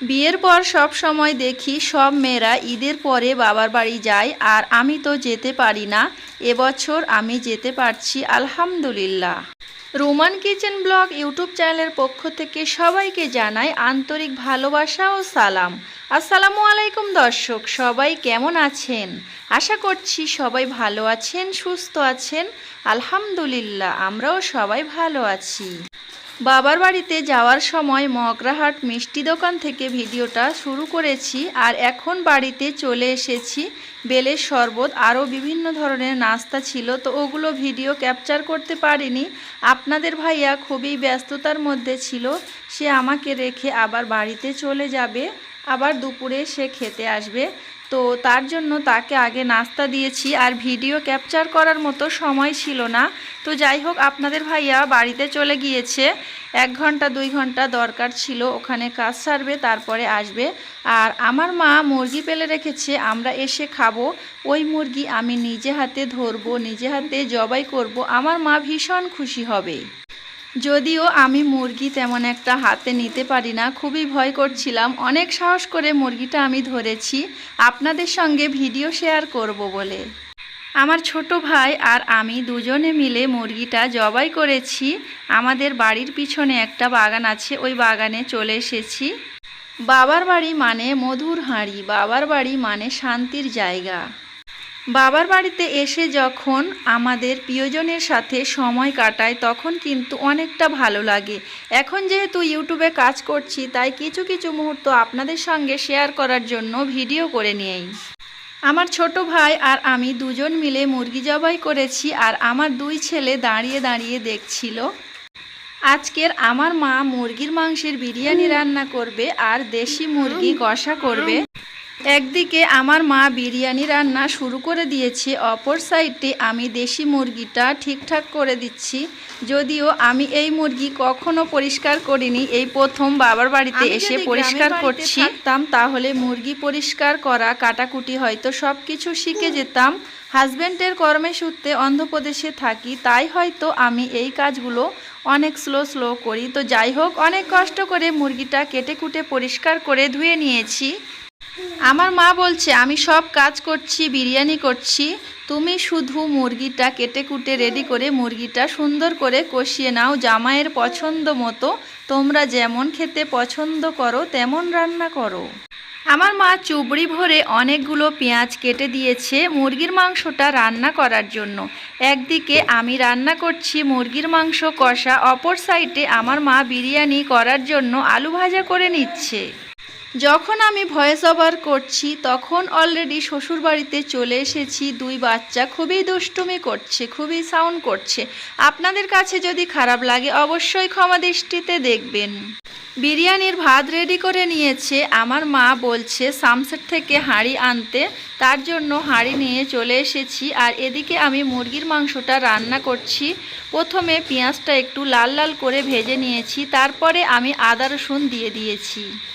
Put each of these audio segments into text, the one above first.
বিয়ের পর সব সময় দেখি সব মেয়েরা ঈদের পরে বাবার বাড়ি যায় আর আমি তো যেতে পারি না। এবছর আমি যেতে পারছি, আলহামদুলিল্লাহ। রোমান কিচেন ব্লগ ইউটিউব চ্যানেলের পক্ষ থেকে সবাইকে জানাই আন্তরিক ভালোবাসা ও সালাম। আসসালামু আলাইকুম দর্শক, সবাই কেমন আছেন? আশা করছি সবাই ভালো আছেন, সুস্থ আছেন। আলহামদুলিল্লাহ, আমরাও সবাই ভালো আছি। বাবার বাড়িতে যাওয়ার সময় মগরাহাট মিষ্টি দোকান থেকে ভিডিওটা শুরু করেছি আর এখন বাড়িতে চলে এসেছি। বেলের শরবত আরও বিভিন্ন ধরনের নাস্তা ছিল তো ওগুলো ভিডিও ক্যাপচার করতে পারিনি। আপনাদের ভাইয়া খুবই ব্যস্ততার মধ্যে ছিল, সে আমাকে রেখে আবার বাড়িতে চলে যাবে। আবার দুপুরে সে খেতে আসবে। তো তার জন্য তাকে আগে নাস্তা দিয়েছি আর ভিডিও ক্যাপচার করার মতো সময় ছিল না। তো যাই হোক, আপনাদের ভাইয়া বাড়িতে চলে গিয়েছে। এক ঘণ্টা, দুই ঘণ্টা দরকার ছিল। ওখানে কাজ সারবে, তারপরে আসবে। আর আমার মা মুরগি পেলে রেখেছে, আমরা এসে খাব। ওই মুরগি আমি নিজে হাতে ধরবো, নিজে হাতে জবাই করব। আমার মা ভীষণ খুশি হবে। যদিও আমি মুরগি তেমন একটা হাতে নিতে পারি না, খুবই ভয় করছিলাম। অনেক সাহস করে মুরগিটা আমি ধরেছি, আপনাদের সঙ্গে ভিডিও শেয়ার করব বলে। আমার ছোট ভাই আর আমি দুজনে মিলে মুরগিটা জবাই করেছি। আমাদের বাড়ির পিছনে একটা বাগান আছে, ওই বাগানে চলে এসেছি। বাবার বাড়ি মানে মধুর হাঁড়ি, বাবার বাড়ি মানে শান্তির জায়গা। বাবার বাড়িতে এসে যখন আমাদের প্রিয়জনের সাথে সময় কাটায়, তখন কিন্তু অনেকটা ভালো লাগে। এখন যেহেতু ইউটিউবে কাজ করছি, তাই কিছু কিছু মুহূর্ত আপনাদের সঙ্গে শেয়ার করার জন্য ভিডিও করে নিয়েই। আমার ছোট ভাই আর আমি দুজন মিলে মুরগি জবাই করেছি আর আমার দুই ছেলে দাঁড়িয়ে দাঁড়িয়ে দেখছিল। আজকের আমার মা মুরগির মাংসের বিরিয়ানি রান্না করবে আর দেশি মুরগি কষা করবে। একদিকে আমার মা বিরিয়ানি রান্না শুরু করে দিয়েছে অপর সাইডে আমি দেশি মুরগিটা ঠিকঠাক করে দিচ্ছি। যদিও আমি এই মুরগি কখনো পরিষ্কার করিনি এই প্রথম বাবার বাড়িতে এসে পরিষ্কার করছি তাহলে মুরগি পরিষ্কার করা কাটাকুটি হয়তো সব কিছু শিখে যেতাম। হাজব্যান্ডের কর্মে সূত্রে অন্ধ্রপ্রদেশে থাকি তাই হয়তো আমি এই কাজগুলো অনেক স্লো স্লো করি। তো যাই হোক অনেক কষ্ট করে মুরগিটা কেটে কুটে পরিষ্কার করে ধুয়ে নিয়েছি। আমার মা বলছে, আমি সব কাজ করছি, বিরিয়ানি করছি। তুমি শুধু মুরগিটা কেটে কুটে রেডি করে মুরগিটা সুন্দর করে কষিয়ে নাও। জামাইয়ের পছন্দ মতো তোমরা যেমন খেতে পছন্দ করো, তেমন রান্না করো। আমার মা চুবড়ি ভরে অনেকগুলো পেঁয়াজ কেটে দিয়েছে মুরগির মাংসটা রান্না করার জন্য। একদিকে আমি রান্না করছি মুরগির মাংস কষা, অপর সাইডে আমার মা বিরিয়ানি করার জন্য আলু ভাজা করে নিচ্ছে। যখন আমি ভয়েস ওভার করছি, তখন অলরেডি শ্বশুর বাড়িতে চলে এসেছি। দুই বাচ্চা খুবই দুষ্টুমি করছে, খুবই সাউন্ড করছে। আপনাদের কাছে যদি খারাপ লাগে, অবশ্যই ক্ষমা দৃষ্টিতে দেখবেন। বিরিয়ানির ভাত রেডি করে নিয়েছে। আমার মা বলছে, সামসেট থেকে হাঁড়ি আনতে। তার জন্য হাঁড়ি নিয়ে চলে এসেছি। আর এদিকে আমি মুরগির মাংসটা রান্না করছি। প্রথমে পেঁয়াজটা একটু লাল লাল করে ভেজে নিয়েছি। তারপরে আমি আদা রসুন দিয়ে দিয়েছি।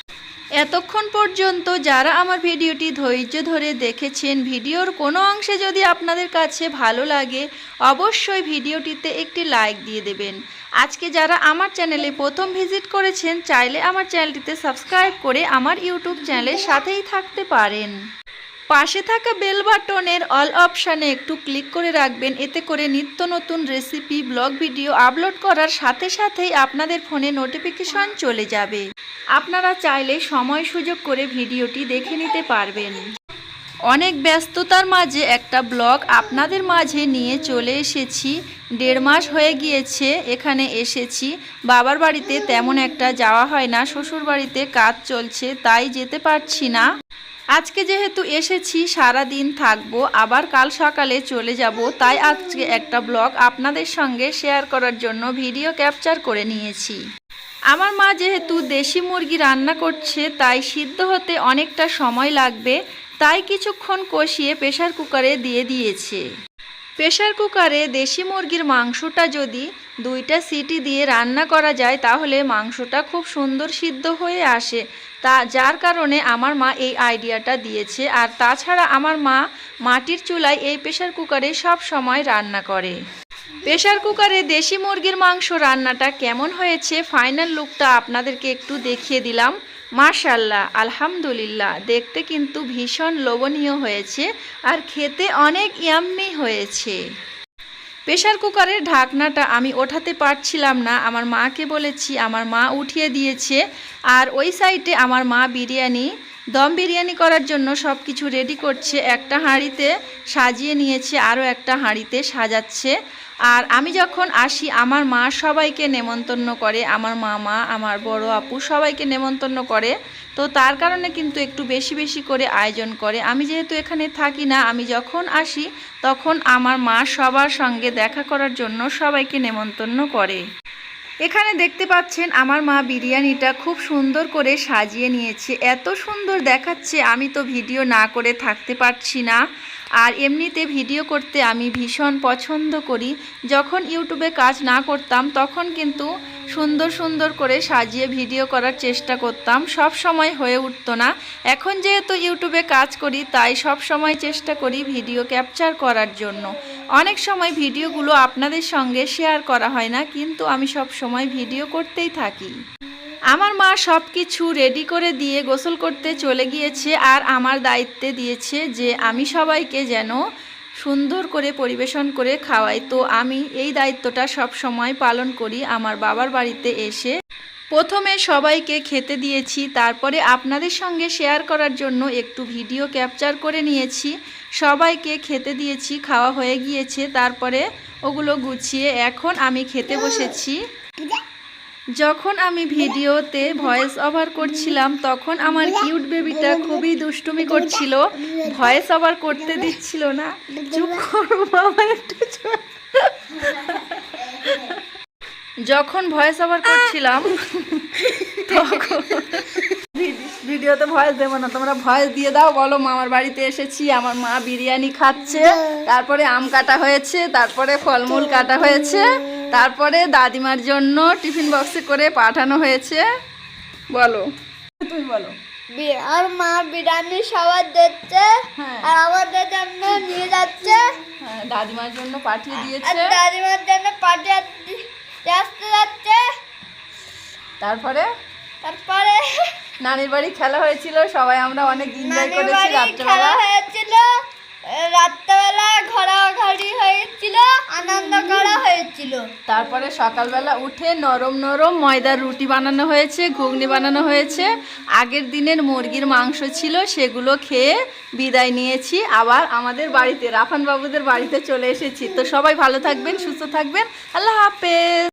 এতক্ষণ পর্যন্ত যারা আমার ভিডিওটি ধৈর্য ধরে দেখেছেন, ভিডিওর কোনো অংশে যদি আপনাদের কাছে ভালো লাগে, অবশ্যই ভিডিওটিতে একটি লাইক দিয়ে দেবেন। আজকে যারা আমার চ্যানেলে প্রথম ভিজিট করেছেন, চাইলে আমার চ্যানেলটিতে সাবস্ক্রাইব করে আমার ইউটিউব চ্যানেলের সাথেই থাকতে পারেন। পাশে থাকা বেল বাটনের অল অপশানে একটু ক্লিক করে রাখবেন। এতে করে নিত্য নতুন রেসিপি, ব্লগ ভিডিও আপলোড করার সাথে সাথেই আপনাদের ফোনে নোটিফিকেশন চলে যাবে। আপনারা চাইলে সময় সুযোগ করে ভিডিওটি দেখে নিতে পারবেন। অনেক ব্যস্ততার মাঝে একটা ব্লগ আপনাদের মাঝে নিয়ে চলে এসেছি। দেড় মাস হয়ে গিয়েছে, এখানে এসেছি। বাবার বাড়িতে তেমন একটা যাওয়া হয় না শ্বশুর বাড়িতে কাজ চলছে, তাই যেতে পারছি না। আজকে যেহেতু এসেছি সারা দিন থাকব, আবার কাল সকালে চলে যাব, তাই আজকে একটা ব্লগ আপনাদের সঙ্গে শেয়ার করার জন্য ভিডিও ক্যাপচার করে নিয়েছি। আমার মা যেহেতু দেশি মুরগি রান্না করছে, তাই সিদ্ধ হতে অনেকটা সময় লাগবে, তাই কিছুক্ষণ কষিয়ে প্রেশার কুকারে দিয়ে দিয়েছে। প্রেশার কুকারে দেশি মুরগির মাংসটা যদি দুইটা সিটি দিয়ে রান্না করা যায় তাহলে মাংসটা খুব সুন্দর সিদ্ধ হয়ে আসে। তা, যার কারণে আমার মা এই আইডিয়াটা দিয়েছে। আর তাছাড়া আমার মা মাটির চুলায় এই প্রেশার কুকারে সব সময় রান্না করে। প্রেশার কুকারে দেশি মুরগির মাংস রান্নাটা কেমন হয়েছে? ফাইনাল লুকটা আপনাদেরকে একটু দেখিয়ে দিলাম। মাশাল্লাহ আলহামদুলিল্লাহ, দেখতে কিন্তু ভীষণ লোভনীয় হয়েছে। আর খেতে অনেক ইয়াম্মি হয়েছে। প্রেশার কুকারের ঢাকনাটা আমি ওঠাতে পারছিলাম না। আমার মাকে বলেছি, আমার মা উঠিয়ে দিয়েছে। আর ওই সাইডে আমার মা বিরিয়ানি, দম বিরিয়ানি করার জন্য সব কিছু রেডি করছে। একটা হাঁড়িতে সাজিয়ে নিয়েছে, আরও একটা হাঁড়িতে সাজাচ্ছে। আর আমি যখন আসি, আমার মা সবাইকে নেমন্তন্ন করে, আমার মামা, আমার বড় আপু সবাইকে নেমন্তন্ন করে। তো তার কারণে কিন্তু একটু বেশি বেশি করে আয়োজন করে। আমি যেহেতু এখানে থাকি না, আমি যখন আসি, তখন আমার মা সবার সঙ্গে দেখা করার জন্য সবাইকে নেমন্তন্ন করে। এখানে দেখতে পাচ্ছেন আমার মা বিরিয়ানিটা খুব সুন্দর করে সাজিয়ে নিয়েছে। এত সুন্দর দেখাচ্ছে, আমি তো ভিডিও না করে থাকতে পারছি না। আর এমনিতে ভিডিও করতে আমি ভীষণ পছন্দ করি। যখন ইউটিউবে কাজ না করতাম, তখন কিন্তু সুন্দর সুন্দর করে সাজিয়ে ভিডিও করার চেষ্টা করতাম। সব সময় হয়ে উঠতো না। এখন যেহেতু ইউটিউবে কাজ করি, তাই সব সময় চেষ্টা করি ভিডিও ক্যাপচার করার জন্য। অনেক সময় ভিডিওগুলো আপনাদের সঙ্গে শেয়ার করা হয় না, কিন্তু আমি সব সময় ভিডিও করতেই থাকি। আমার মা সব কিছু রেডি করে দিয়ে গোসল করতে চলে গিয়েছে আর আমার দায়িত্বে দিয়েছে যে আমি সবাইকে যেন সুন্দর করে পরিবেশন করে খাওয়াই। তো আমি এই দায়িত্বটা সব সময় পালন করি। আমার বাবার বাড়িতে এসে প্রথমে সবাইকে খেতে দিয়েছি, তারপরে আপনাদের সঙ্গে শেয়ার করার জন্য একটু ভিডিও ক্যাপচার করে নিয়েছি। সবাইকে খেতে দিয়েছি, খাওয়া হয়ে গিয়েছে, তারপরে ওগুলো গুছিয়ে এখন আমি খেতে বসেছি। যখন আমি ভিডিওতে ভয়েস ওভার করছিলাম, তখন আমার কিউট বেবিটা খুবই দুষ্টুমি করছিল। ভয়েস ওভার করতে দিচ্ছিল না। চুপ করো বাবা একটু। যখন ভয়েস ওভার করছিলাম তখন ভিডিওতে ভয়েস দেবো না তোমরা ভয়েস দিয়ে দাও বলো মামার বাড়িতে এসেছি আমার মা বিরিয়ানি খাচ্ছে তারপরে আম কাটা হয়েছে তারপরে ফলমূল কাটা হয়েছে তারপরে দাদিমার জন্য টিফিন বক্সে করে পাঠানো হয়েছে। বলো। তুমি বলো। আর মা বিরিয়ানি সবার দিচ্ছে হ্যাঁ। আর আমাদের জন্য নিয়ে যাচ্ছে। হ্যাঁ দাদিমার জন্য পাঠিয়ে দিয়েছে। দাদিমার জন্য পাঠিয়ে আসতে যাচ্ছে। তারপরে? তারপরে নানির বাড়ি খেলা হয়েছিল সবাই আমরা অনেক এনজয় করেছি রাত্রেবেলা। হয়েছিল রাত্রেবেলা ঘোরাঘুরি হয়েছিল আনন্দ করা হয়েছিল। তারপরে সকালবেলা উঠে নরম নরম ময়দার রুটি বানানো হয়েছে ঘুগনি বানানো হয়েছে। আগের দিনের মুরগির মাংস ছিল সেগুলো খেয়ে বিদায় নিয়েছি। আবার আমাদের বাড়িতে রাফান বাবুদের বাড়িতে চলে এসেছি। তো সবাই ভালো থাকবেন সুস্থ থাকবেন। আল্লাহ হাফেজ।